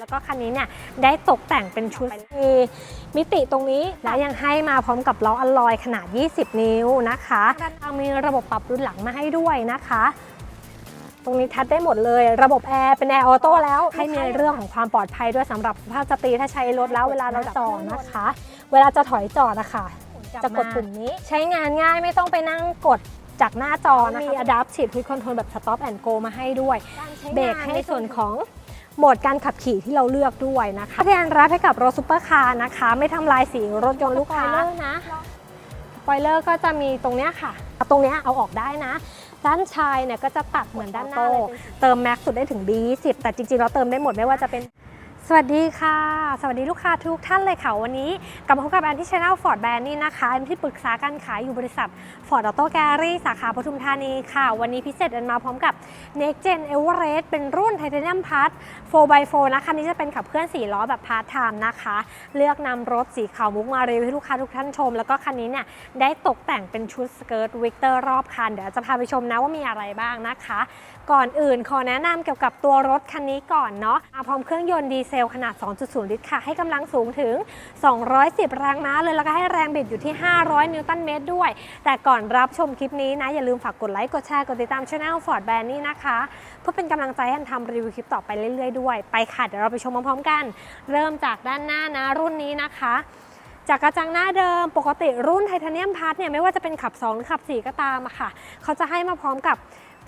แล้วก็คันนี้เนี่ยได้ตกแต่งเป็นชุดมีมิติตรงนี้และยังให้มาพร้อมกับล้ออลลอยขนาด 20 นิ้วนะคะด้านล่างมีระบบปรับรุ่นหลังมาให้ด้วยนะคะตรงนี้ทัดได้หมดเลย ระบบแอร์เป็นแอร์ออโต้แล้ว ให้มีเรื่องของความปลอดภัยด้วยสำหรับสุภาพสตรีถ้าใช้รถแล้วเวลาเราจอดนะคะ เวลาจะถอยจอดอะค่ะจะกดปุ่มนี้ ใช้งานง่ายไม่ต้องไปนั่งกดจากหน้าจอนะคะมี Adaptive Cruise Control แบบ Stop and Go มาให้ด้วย เบรกให้ในส่วนของ โหมดการขับขี่ที่เราเลือกด้วยนะคะที่อันรับให้กับรถซุปเปอร์คาร์นะคะ ไม่ทำลายสีรถยนต์ลูกค้านะสปอยเลอร์ก็จะมีตรงเนี้ยค่ะ ตรงเนี้ยเอาออกได้นะ ด้านชายเนี่ยก็จะตัดเหมือนด้านหน้าเลยเติมแม็กซ์สุดได้ถึง B20 แต่จริงๆเราเติมได้หมดไม่ว่าจะเป็น สวัสดีค่ะ สวัสดีลูกค้าทุกท่านเลยค่ะวันนี้กลับมาพบกับแอนที่ช anel Ford Brand นี่นะคะแอนที่ปรึกษาการขายอยู่บริษัท Ford Auto Gallery สาขาปทุมธานีค่ะ วันนี้พิเศษแอนมาพร้อมกับ Next Gen Everest เป็นรุ่น Titanium Plus 4x4 นะคะคันนี้จะเป็นขับเคลื่อน4ล้อแบบพาร์ทไทม์นะคะ เลือกนำรถสีขาวมุกมารีวิวให้ลูกค้าทุกท่านชม แล้วก็คันนี้เนี่ยได้ตกแต่งเป็นชุดสเกิร์ตวิกเตอร์รอบคันเดี๋ยวจะพาไปชมนะว่ามีอะไรบ้างนะคะ ก่อนอื่นขอแนะนำเกี่ยวกับตัวรถคันนี้ก่อนเนาะพร้อมเครื่องยนต์ดีเซลขนาด 2.0 ลิตรค่ะ ให้กำลังสูงถึง 210 แรงม้าเลย แล้วก็ให้แรงบิดอยู่ที่ 500 นิวตันเมตรด้วย แต่ก่อนรับชมคลิปนี้นะ อย่าลืมฝากกดไลค์ กดแชร์ กดติดตามช่อง Ford Brand นี่นะคะ เพื่อเป็นกำลังใจให้ทำรีวิวคลิปต่อไปเรื่อยๆด้วย ไปค่ะ เดี๋ยวเราไปชมพร้อมๆกัน เริ่มจากด้านหน้านะรุ่นนี้นะคะจากกระจังหน้าเดิมปกติรุ่นไทเทเนียมพาร์ทเนี่ยไม่ว่าจะเป็นขับ 2 หรือขับ 4 ก็ตามอะค่ะ เขาจะให้มาพร้อมกับ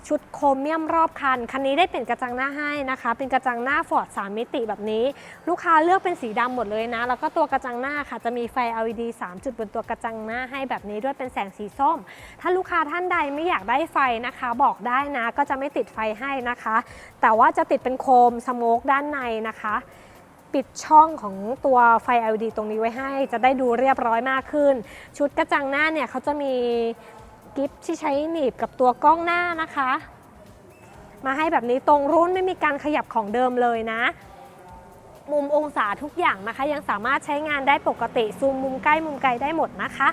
ชุดโครเมียมรอบคัน คันนี้ได้เปลี่ยนกระจังหน้าให้นะคะ เป็นกระจังหน้าฟอร์ด3มิติแบบนี้ ลูกค้าเลือกเป็นสีดำหมดเลยนะ แล้วก็ตัวกระจังหน้าค่ะ จะมีไฟ LED 3 จุดบนตัวกระจังหน้าให้แบบนี้ด้วยเป็นแสงสีส้ม ถ้าลูกค้าท่านใดไม่อยากได้ไฟนะคะ บอกได้นะ ก็จะไม่ติดไฟให้นะคะ แต่ว่าจะติดเป็นโคมสโมกด้านในนะคะปิดช่องของตัวไฟ LED ตรงนี้ไว้ให้ จะได้ดูเรียบร้อยมากขึ้น ชุดกระจังหน้าเนี่ยเขาจะมี กิฟที่ใช้หนีบกับตัวกล้องหน้านะคะ มาให้แบบนี้ตรงรุ่นไม่มีการขยับของเดิมเลยนะ มุมองศาทุกอย่างนะคะ ยังสามารถใช้งานได้ปกติซูมมุมใกล้มุมไกลได้หมดนะคะ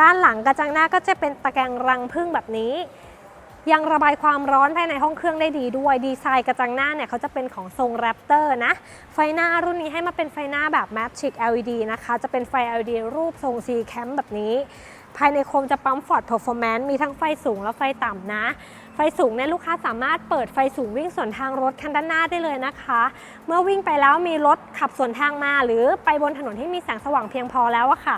ด้านหลังกระจังหน้าก็จะเป็นตะแกรงรังพึ่งแบบนี้ ยังระบายความร้อนภายในห้องเครื่องได้ดีด้วยดีไซน์กระจังหน้าเนี่ยเขาจะเป็นของทรงแรปเตอร์นะไฟหน้ารุ่นนี้ให้มาเป็นไฟหน้าแบบ Matrix LED นะคะ จะเป็นไฟ LED รูปทรง C cam แบบนี้ ภายในโคมจะปั๊ม Ford Performance มีทั้งไฟสูงและไฟต่ำนะ ไฟสูงเนี่ยลูกค้าสามารถเปิดไฟสูงวิ่งสวนทางรถคันด้านหน้าได้เลยนะคะ เมื่อวิ่งไปแล้วมีรถขับสวนทางมา หรือไปบนถนนที่มีแสงสว่างเพียงพอแล้วอะค่ะ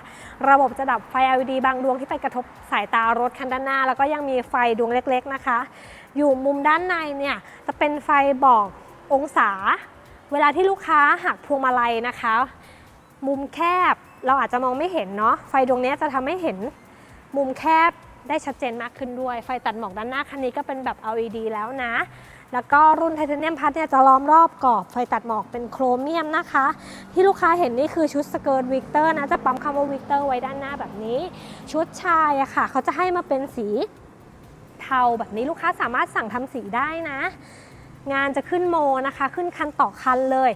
ระบบจะดับไฟ LED บางดวงที่ไปกระทบสายตารถคันด้านหน้า แล้วก็ยังมีไฟดวงเล็กๆนะคะ อยู่มุมด้านในเนี่ยจะเป็นไฟบอกองศา เวลาที่ลูกค้าหักพวงมาลัยนะคะ มุมแคบเราอาจจะมองไม่เห็นเนาะไฟดวงนี้จะทำให้เห็น มุมแคบได้ชัดเจนมากขึ้นด้วย ไฟตัดหมอกด้านหน้าคันนี้ก็เป็นแบบ LED แล้วนะ แล้วก็รุ่นไทเทเนียมพัทเนี่ยจะล้อมรอบกรอบไฟตัดหมอกเป็นโครเมียมนะคะ ที่ลูกค้าเห็นนี่คือชุดสเกิร์ตวิกเตอร์นะ จะปั๊มคำว่าวิกเตอร์ไว้ด้านหน้าแบบนี้ ชุดชายอะค่ะ เขาจะให้มาเป็นสีเทาแบบนี้ลูกค้าสามารถสั่งทำสีได้นะ งานจะขึ้นโมนะคะ ขึ้นคันต่อคันเลย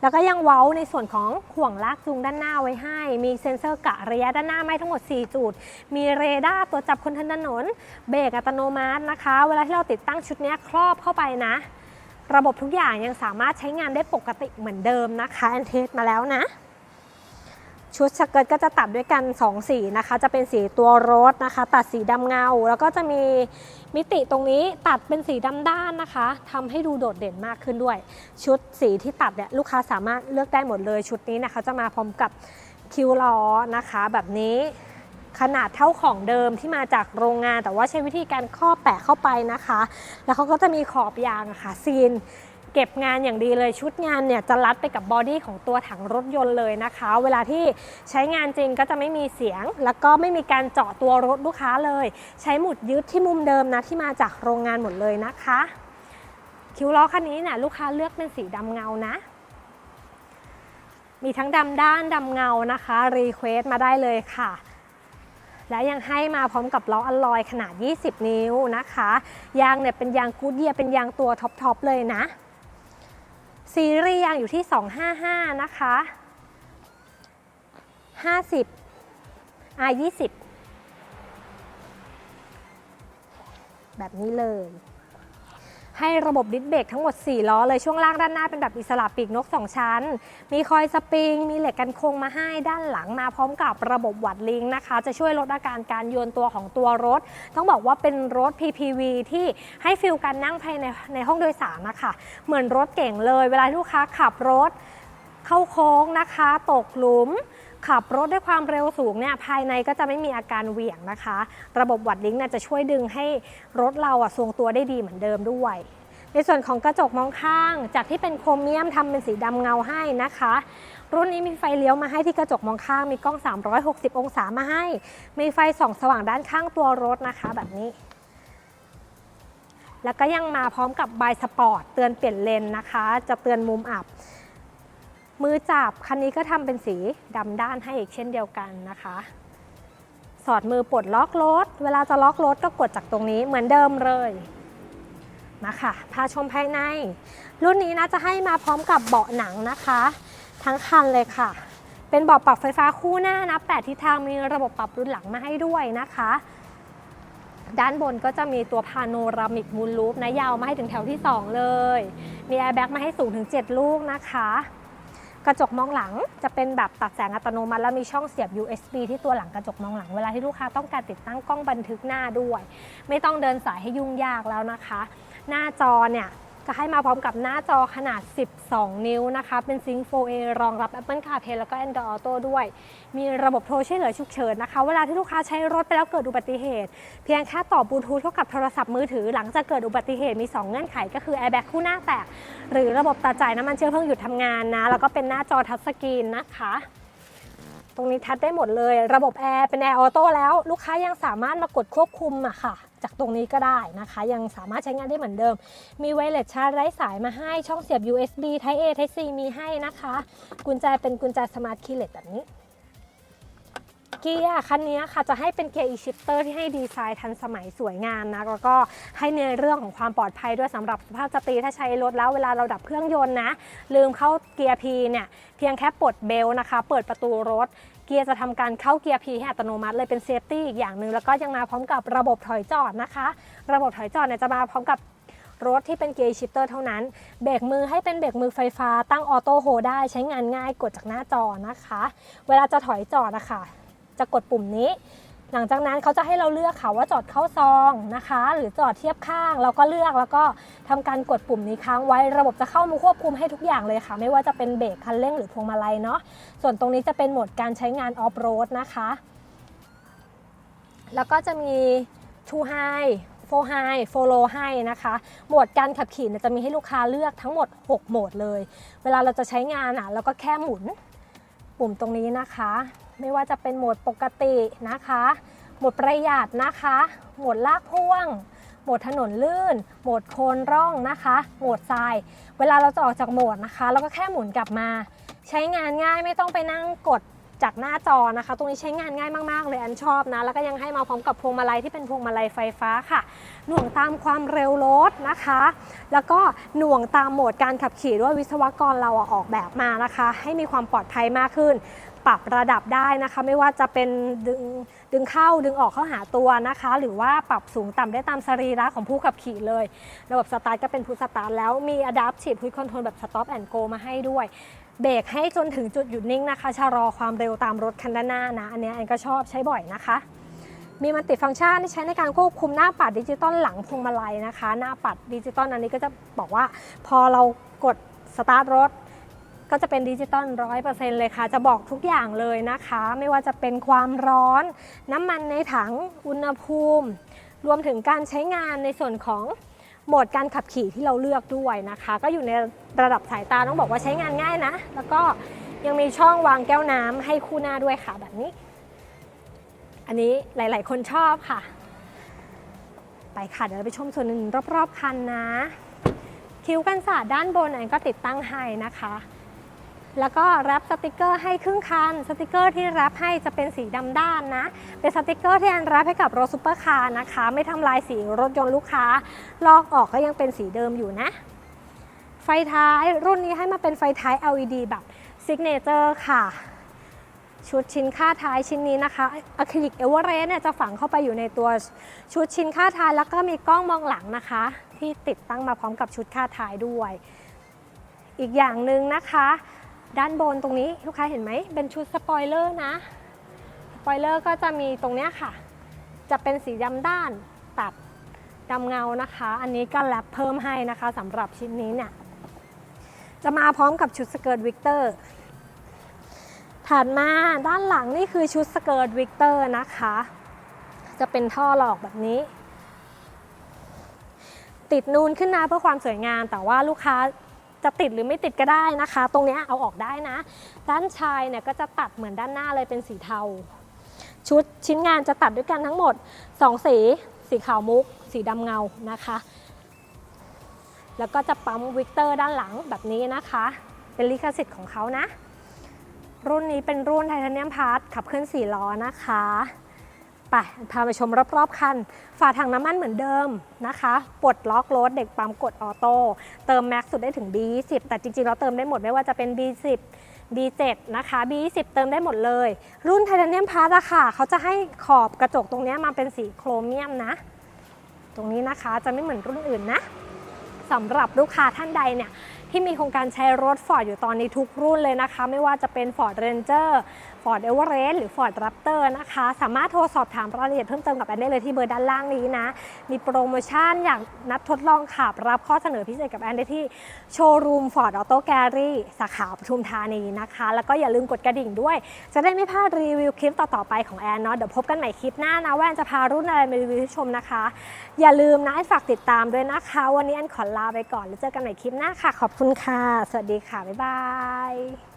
แล้วก็ยังเว้าในส่วนของห่วงลากจูงด้านหน้าไว้ให้ มีเซ็นเซอร์กะระยะด้านหน้าไม่ทั้งหมด 4 จุด มีเรดาร์ตัวจับคนทันถนน เบรกอัตโนมัตินะคะ เวลาที่เราติดตั้งชุดนี้ครอบเข้าไปนะ ระบบทุกอย่างยังสามารถใช้งานได้ปกติเหมือนเดิมนะคะแอนเทสมาแล้วนะ ชุดสเกิร์ตก็จะตัดด้วยกัน 2 สีนะคะ จะเป็นสีตัวรสนะคะ ตัดสีดำเงา แล้วก็จะมีมิติตรงนี้ตัดเป็นสีดำด้านนะคะทำให้ดูโดดเด่นมากขึ้นด้วย ชุดสีที่ตัดเนี่ยลูกค้าสามารถเลือกได้หมดเลย ชุดนี้นะคะจะมาพร้อมกับคิวล้อนะคะ แบบนี้ขนาดเท่าของเดิมที่มาจากโรงงาน แต่ว่าใช้วิธีการครอบแปะเข้าไปนะคะ แล้วเขาก็จะมีขอบยางะค่ะซีน เก็บงานอย่างดีเลยชุดงานเนี่ยจะรัดไปกับบอดี้ของตัวถังรถยนต์เลยนะคะ เวลาที่ใช้งานจริงก็จะไม่มีเสียง แล้วก็ไม่มีการเจาะตัวรถลูกค้าเลย ใช้หมุดยึดที่มุมเดิมนะที่มาจากโรงงานหมดเลยนะคะ คิ้วล้อคันนี้เนี่ยลูกค้าเลือกเป็นสีดำเงานะมีทั้งดำด้านดำเงานะคะ รีเควสมาได้เลยค่ะ และยังให้มาพร้อมกับล้ออลลอยขนาด 20 นิ้วนะคะ ยางเนี่ยเป็นยางกูดเยียเป็นยางตัวท็อปๆเลยนะ ซีรีส์ยางอยู่ที่ 255 นะคะ 50 R 20 แบบนี้เลย ให้ระบบดิสเบรกทั้งหมด 4 ล้อเลยช่วงล่างด้านหน้าเป็นแบบอิสระปีกนก 2 ชั้น มีคอยสปริง มีเหล็กกันโคงมาให้ด้านหลังมาพร้อมกับระบบวัดลิงนะคะ จะช่วยลดอาการการโยนตัวของตัวรถ ต้องบอกว่าเป็นรถ PPV ที่ให้ฟิลการนั่งภายในในห้องโดยสารนะคะเหมือนรถเก่งเลย เวลาที่ลูกค้าขับรถเข้าโค้งนะคะ ตกหลุม ขับรถด้วยความเร็วสูงเนี่ยภายในก็จะไม่มีอาการเหวี่ยงนะคะ ระบบวัดลิงก์จะช่วยดึงให้รถเราอะทรงตัวได้ดีเหมือนเดิมด้วย ในส่วนของกระจกมองข้าง จากที่เป็นโครเมียมทำเป็นสีดำเงาให้นะคะ รุ่นนี้มีไฟเลี้ยวมาให้ที่กระจกมองข้าง มีกล้อง 360 องศามาให้ มีไฟส่องสว่างด้านข้างตัวรถนะคะ แบบนี้แล้วก็ยังมาพร้อมกับบายสปอร์ตเตือนเปลี่ยนเลนนะคะ จะเตือนมุมอับ มือจับคันนี้ก็ทำเป็นสีดำด้านให้อีกเช่นเดียวกันนะคะ สอดมือปลดล็อกรถ เวลาจะล็อกรถก็กดจากตรงนี้เหมือนเดิมเลยมาค่ะพาชมภายใน รุ่นนี้นะจะให้มาพร้อมกับเบาะหนังนะคะ ทั้งคันเลยค่ะ เป็นเบาะปรับไฟฟ้าคู่หน้านะแปดทิศทางมีระบบปรับรุ่นหลังมาให้ด้วยนะคะ ด้านบนก็จะมีตัวพาโนรามิกมูลลูปนะยาวมาให้ถึงแถวที่ 2 เลย มีแอร์แบ็กมาให้สูงถึง 7 ลูกนะคะ กระจกมองหลังจะเป็นแบบตัดแสงอัตโนมัติ แล้วมีช่องเสียบ USB ที่ตัวหลังกระจกมองหลัง เวลาที่ลูกค้าต้องการติดตั้งกล้องบันทึกหน้าด้วย ไม่ต้องเดินสายให้ยุ่งยากแล้วนะคะ หน้าจอเนี่ย ก็ให้มาพร้อมกับหน้าจอขนาด 12 นิ้วนะคะ เป็น Sync 4A รองรับ Apple CarPlay แล้วก็ Android Auto ด้วย มีระบบโทรช่วยเหลือฉุกเฉินนะคะ เวลาที่ลูกค้าใช้รถไปแล้วเกิดอุบัติเหตุ เพียงแค่ต่อบลูทูธเข้ากับโทรศัพท์มือถือ หลังจากเกิดอุบัติเหตุมี 2 เงื่อนไข ก็คือ airbag คู่หน้าแตก หรือระบบตัดจ่ายน้ำมันเชื้อเพลิงหยุดทำงานนะ แล้วก็เป็นหน้าจอทัชสกรีนนะคะตรงนี้ทัชได้หมดเลย ระบบแอร์เป็นแอร์ออโต้แล้ว ลูกค้ายังสามารถมากดควบคุมอะค่ะ จากตรงนี้ก็ได้นะคะ ยังสามารถใช้งานได้เหมือนเดิม มีไวเลสชาร์จไร้สายมาให้ช่องเสียบ USB Type A Type C มีให้นะคะ กุญแจเป็นกุญแจสมาร์ทคีย์เลสแบบนี้เกียร์คันนี้ค่ะจะให้เป็นเกียร์ e-shifter ที่ให้ดีไซน์ทันสมัยสวยงามนะแล้วก็ให้ในเรื่องของความปลอดภัยด้วยสำหรับสภาพสตรีถ้าใช้รถแล้วเวลาเราดับเครื่องยนต์นะ ลืมเข้าเกียร์ P เนี่ยเพียงแค่ปลดเบลต์นะคะ เปิดประตูรถ เกียร์จะทำการเข้าเกียร์ P ให้อัตโนมัติเลยเป็นเซฟตี้อีกอย่างหนึ่งแล้วก็ยังมาพร้อมกับระบบถอยจอดนะคะ ระบบถอยจอดเนี่ยจะมาพร้อมกับรถที่เป็นเกียร์ชิปเตอร์เท่านั้น เบรกมือให้เป็นเบรกมือไฟฟ้า ตั้งออโต้โฮได้ใช้งานง่ายกดจากหน้าจอนะคะ เวลาจะถอยจอดนะคะ จะกดปุ่มนี้ หลังจากนั้นเขาจะให้เราเลือกค่ะว่าจอดเข้าซองนะคะ หรือจอดเทียบข้างเราก็เลือกแล้วก็ทำการกดปุ่มนี้ค้างไว้ระบบจะเข้ามาควบคุมให้ทุกอย่างเลยค่ะ ไม่ว่าจะเป็นเบรกคันเร่งหรือพวงมาลัยเนาะส่วนตรงนี้จะเป็นโหมดการใช้งานออฟโรดนะคะ แล้วก็จะมี Two High 4 High 4 Low High นะคะ โหมดการขับขี่จะมีให้ลูกค้าเลือกทั้งหมด 6 โหมดเลย เวลาเราจะใช้งานอะเราก็แค่หมุนปุ่มตรงนี้นะคะ ไม่ว่าจะเป็นโหมดปกตินะคะ โหมดประหยัดนะคะ โหมดลากพ่วง โหมดถนนลื่น โหมดโคนร่องนะคะ โหมดทราย เวลาเราจะออกจากโหมดนะคะ เราก็แค่หมุนกลับมา ใช้งานง่ายไม่ต้องไปนั่งกด จากหน้าจอนะคะ ตรงนี้ใช้งานง่ายมาก ๆ เลยอันชอบนะ แล้วก็ยังให้มาพร้อมกับพวงมาลัยที่เป็นพวงมาลัยไฟฟ้าค่ะ หน่วงตามความเร็วรถนะคะ แล้วก็หน่วงตามโหมดการขับขี่ด้วยวิศวกรเราออกแบบมานะคะ ให้มีความปลอดภัยมากขึ้น ปรับระดับได้นะคะ ไม่ว่าจะเป็นดึงดึงเข้าดึงออกเข้าหาตัวนะคะ หรือว่าปรับสูงต่ำได้ตามสรีระของผู้ขับขี่เลย ระบบสตาร์ทก็เป็นพุทสตาร์ทแล้วมี Adaptive Cruise Control แบบ Stop and Go มาให้ด้วย เบรกให้จนถึงจุดหยุดนิ่งนะคะชะลอความเร็วตามรถคันด้านหน้านะ อันนี้ยอันก็ชอบใช้บ่อยนะคะ มีมันติฟังก์ชันที่ใช้ในการควบคุมหน้าปัดดิจิตอลหลังพวงมาลัยนะคะ หน้าปัดดิจิตอลอันนี้ก็จะบอกว่า พอเรากดสตาร์ทรถก็จะเป็นดิจิตอลร้อยเปอร์เซ็นต์เลยค่ะ จะบอกทุกอย่างเลยนะคะ ไม่ว่าจะเป็นความร้อน น้ำมันในถัง อุณหภูมิ รวมถึงการใช้งานในส่วนของ โหมดการขับขี่ที่เราเลือกด้วยนะคะ ก็อยู่ในระดับสายตาต้องบอกว่าใช้งานง่ายนะ แล้วก็ยังมีช่องวางแก้วน้ำให้คู่หน้าด้วยค่ะแบบนี้ อันนี้หลาย ๆ คนชอบค่ะ ไปค่ะ เดี๋ยวเราไปชมส่วนหนึ่งรอบ ๆ คันนะ คิ้วกันศาสตร์ด้านบนอันก็ติดตั้งให้นะคะ แล้วก็แรปสติกเกอร์ให้ครึ่งคัน สติกเกอร์ที่แรปให้จะเป็นสีดำด้านนะ เป็นสติกเกอร์ที่อันแรปให้กับรถซูเปอร์คาร์นะคะ ไม่ทำลายสีรถยนต์ลูกค้า ลอกออกก็ยังเป็นสีเดิมอยู่นะ ไฟท้ายรุ่นนี้ให้มาเป็นไฟท้าย LED แบบซิกเนเจอร์ค่ะ ชุดชิ้นค่าท้ายชิ้นนี้นะคะอะคริลิกเอเวอเรสเนี่ยจะฝังเข้าไปอยู่ในตัวชุดชิ้นค่าท้ายแล้วก็มีกล้องมองหลังนะคะ ที่ติดตั้งมาพร้อมกับชุดค่าท้ายด้วย อีกอย่างหนึ่งนะคะ ด้านบนตรงนี้ลูกค้าเห็นไหมเป็นชุดสปอยเลอร์นะสปอยเลอร์ก็จะมีตรงเนี้ยค่ะ จะเป็นสีดำด้านตัดดำเงานะคะ อันนี้ก็แรปเพิ่มให้นะคะสำหรับชิ้นนี้เนี่ยจะมาพร้อมกับชุดสเกิร์ตวิกเตอร์ถัดมาด้านหลังนี่คือชุดสเกิร์ตวิกเตอร์นะคะ จะเป็นท่อหลอกแบบนี้ ติดนูนขึ้นมาเพื่อความสวยงาม แต่ว่าลูกค้า จะติดหรือไม่ติดก็ได้นะคะ ตรงนี้เอาออกได้นะ ด้านชายเนี่ยก็จะตัดเหมือนด้านหน้าเลยเป็นสีเทา ชุดชิ้นงานจะตัดด้วยกันทั้งหมด 2 สี สีขาวมุก สีดำเงานะคะ แล้วก็จะปั๊มวิกเตอร์ด้านหลังแบบนี้นะคะ เป็นลิขสิทธิ์ของเขานะ รุ่นนี้เป็นรุ่นไทเทเนียมพาร์ทขับเคลื่อน4ล้อนะคะ ไปพาไปชมรอบๆคัน ฝาถังน้ำมันเหมือนเดิมนะคะปลดล็อกรถเด็กปั๊มกดออโต้เติมแม็กซ์สุดได้ถึง B20 แต่จริงๆ เราเติมได้หมดไม่ว่าจะเป็น B10 B7 นะคะ B20 เติมได้หมดเลย รุ่นไทเทเนียมพาร์ทอะค่ะ เขาจะให้ขอบกระจกตรงนี้มาเป็นสีโครเมียมนะ ตรงนี้นะคะจะไม่เหมือนรุ่นอื่นนะสำหรับลูกค้าท่านใดเนี่ยที่มีโครงการใช้รถ Ford อยู่ตอนนี้ทุกรุ่นเลยนะคะ ไม่ว่าจะเป็น Ford Ranger Ford Everest หรือ Ford Raptor นะคะ สามารถโทรสอบถามรายละเอียดเพิ่มเติมกับแอนได้เลยที่เบอร์ด้านล่างนี้นะ มีโปรโมชั่นอย่างนัดทดลองขับ รับข้อเสนอพิเศษกับแอนได้ที่โชว์รูม Ford Auto Gallery สาขาปทุมธานีนะคะ แล้วก็อย่าลืมกดกระดิ่งด้วย จะได้ไม่พลาดรีวิวคลิปต่อ ๆ ไปของแอนเนาะเดี๋ยวพบกันใหม่คลิปหน้านะว่าแอนจะพารุ่นอะไรมารีวิวให้ชมนะคะ อย่าลืมนะให้ฝากติดตามด้วยนะคะ วันนี้แอนขอลาไปก่อนแล้วเจอกันใหม่คลิปหน้าค่ะ ขอบคุณค่ะ สวัสดีค่ะบ๊ายบาย